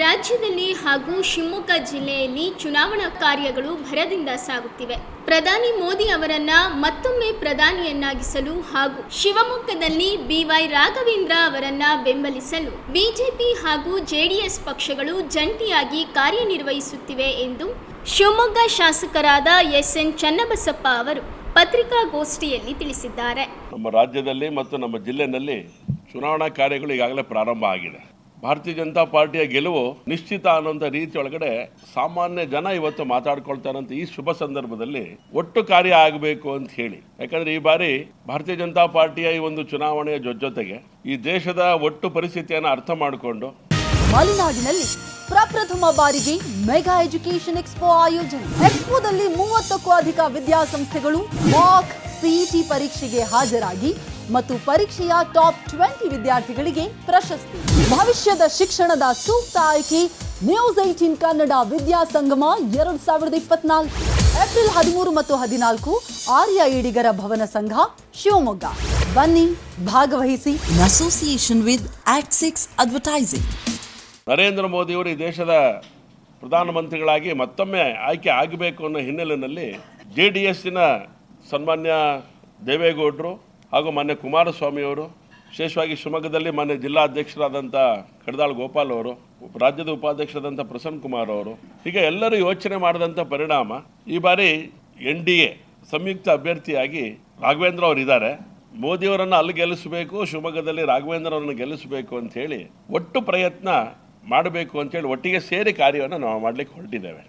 ರಾಜ್ಯದಲ್ಲಿ ಹಾಗೂ ಶಿವಮೊಗ್ಗ ಜಿಲ್ಲೆಯಲ್ಲಿ ಚುನಾವಣಾ ಕಾರ್ಯಗಳು ಭರದಿಂದ ಸಾಗುತ್ತಿವೆ. ಪ್ರಧಾನಿ ಮೋದಿ ಅವರನ್ನ ಮತ್ತೊಮ್ಮೆ ಪ್ರಧಾನಿಯನ್ನಾಗಿಸಲು ಹಾಗೂ ಶಿವಮೊಗ್ಗದಲ್ಲಿ ಬಿವೈ ರಾಘವೇಂದ್ರ ಅವರನ್ನ ಬೆಂಬಲಿಸಲು ಬಿಜೆಪಿ ಹಾಗೂ ಜೆಡಿಎಸ್ ಪಕ್ಷಗಳು ಜಂಟಿಯಾಗಿ ಕಾರ್ಯನಿರ್ವಹಿಸುತ್ತಿವೆ ಎಂದು ಶಿವಮೊಗ್ಗ ಶಾಸಕರಾದ ಎಸ್ ಎನ್ ಚನ್ನಬಸಪ್ಪ ಅವರು ಪತ್ರಿಕಾಗೋಷ್ಠಿಯಲ್ಲಿ ತಿಳಿಸಿದ್ದಾರೆ. ನಮ್ಮ ರಾಜ್ಯದಲ್ಲಿ ಮತ್ತು ನಮ್ಮ ಜಿಲ್ಲೆಯಲ್ಲಿ ಚುನಾವಣಾ ಕಾರ್ಯಗಳು ಈಗಾಗಲೇ ಪ್ರಾರಂಭ ಆಗಿದೆ. ಭಾರತೀಯ ಜನತಾ ಪಾರ್ಟಿಯ ಗೆಲುವು ನಿಶ್ಚಿತ ಅನ್ನೋಂಥ ರೀತಿಯೊಳಗಡೆ ಸಾಮಾನ್ಯ ಜನ ಇವತ್ತು ಮಾತಾಡ್ಕೊಳ್ತಾರಂತ ಈ ಶುಭ ಸಂದರ್ಭದಲ್ಲಿ ಒಟ್ಟು ಕಾರ್ಯ ಆಗಬೇಕು ಅಂತ ಹೇಳಿ. ಯಾಕಂದ್ರೆ ಈ ಬಾರಿ ಭಾರತೀಯ ಜನತಾ ಪಾರ್ಟಿಯ ಈ ಒಂದು ಚುನಾವಣೆಯ ಜೊತೆಗೆ ಈ ದೇಶದ ಒಟ್ಟು ಪರಿಸ್ಥಿತಿಯನ್ನು ಅರ್ಥ ಮಾಡಿಕೊಂಡು ಮಲೆನಾಡಿನಲ್ಲಿ ಪ್ರಪ್ರಥಮ ಬಾರಿಗೆ ಮೆಗಾ ಎಜುಕೇಶನ್ ಎಕ್ಸ್ಪೋ ಆಯೋಜನೆ. ಎಕ್ಸ್ಪೋದಲ್ಲಿ ಮೂವತ್ತಕ್ಕೂ ಅಧಿಕ ವಿದ್ಯಾಸಂಸ್ಥೆಗಳು, ಮಾಕ್ ಸಿಇಟಿ ಪರೀಕ್ಷೆಗೆ ಹಾಜರಾಗಿ ಮತ್ತು ಪರೀಕ್ಷೆಯ ಟಾಪ್ ಟ್ವೆಂಟಿ ವಿದ್ಯಾರ್ಥಿಗಳಿಗೆ ಪ್ರಶಸ್ತಿ. ಭವಿಷ್ಯದ ಶಿಕ್ಷಣದ ಸೂಕ್ತ ಆಯ್ಕೆ ನ್ಯೂಸ್ ಏಟೀನ್ ಕನ್ನಡ ವಿದ್ಯಾಸಂಗಮ ಎರಡು ಸಾವಿರದ ಇಪ್ಪತ್ನಾಲ್ಕು. ಏಪ್ರಿಲ್ ಹದಿಮೂರು ಮತ್ತು ಹದಿನಾಲ್ಕು ಆರ್ಯ ಈಡಿಗರ ಭವನ ಸಂಘ ಶಿವಮೊಗ್ಗ. ಬನ್ನಿ ಭಾಗವಹಿಸಿ. Association with act six 6 advertising Narendra ಮೋದಿಯವರು ಈ ದೇಶದ ಪ್ರಧಾನಮಂತ್ರಿಗಳಾಗಿ ಮತ್ತೊಮ್ಮೆ ಆಯ್ಕೆ ಆಗಬೇಕು ಅನ್ನೋ ಹಿನ್ನೆಲೆಯಲ್ಲಿ ಜೆ ಡಿ ಎಸ್ಸಿನ ಸನ್ಮಾನ್ಯ ದೇವೇಗೌಡರು ಹಾಗೂ ಮಾನ್ಯ ಕುಮಾರಸ್ವಾಮಿಯವರು ವಿಶೇಷವಾಗಿ ಶಿವಮೊಗ್ಗದಲ್ಲಿ ಮಾನ್ಯ ಜಿಲ್ಲಾಧ್ಯಕ್ಷರಾದಂಥ ಕಡದಾಳ್ ಗೋಪಾಲ್ ಅವರು, ರಾಜ್ಯದ ಉಪಾಧ್ಯಕ್ಷರಾದಂಥ ಪ್ರಸನ್ನ ಕುಮಾರ್ ಅವರು, ಹೀಗೆ ಎಲ್ಲರೂ ಯೋಚನೆ ಮಾಡಿದಂಥ ಪರಿಣಾಮ ಈ ಬಾರಿ ಎನ್ ಡಿ ಎ ಸಂಯುಕ್ತ ಅಭ್ಯರ್ಥಿಯಾಗಿ ರಾಘವೇಂದ್ರ ಅವರು ಇದ್ದಾರೆ. ಮೋದಿಯವರನ್ನು ಅಲ್ಲಿ ಗೆಲ್ಲಿಸಬೇಕು, ಶಿವಮೊಗ್ಗದಲ್ಲಿ ರಾಘವೇಂದ್ರ ಅವರನ್ನು ಗೆಲ್ಲಿಸಬೇಕು ಅಂಥೇಳಿ ಒಟ್ಟು ಪ್ರಯತ್ನ ಮಾಡಬೇಕು ಅಂತೇಳಿ ಒಟ್ಟಿಗೆ ಸೇರಿ ಕಾರ್ಯವನ್ನು ನಾವು ಮಾಡಲಿಕ್ಕೆ ಹೊರಟಿದ್ದೇವೆ.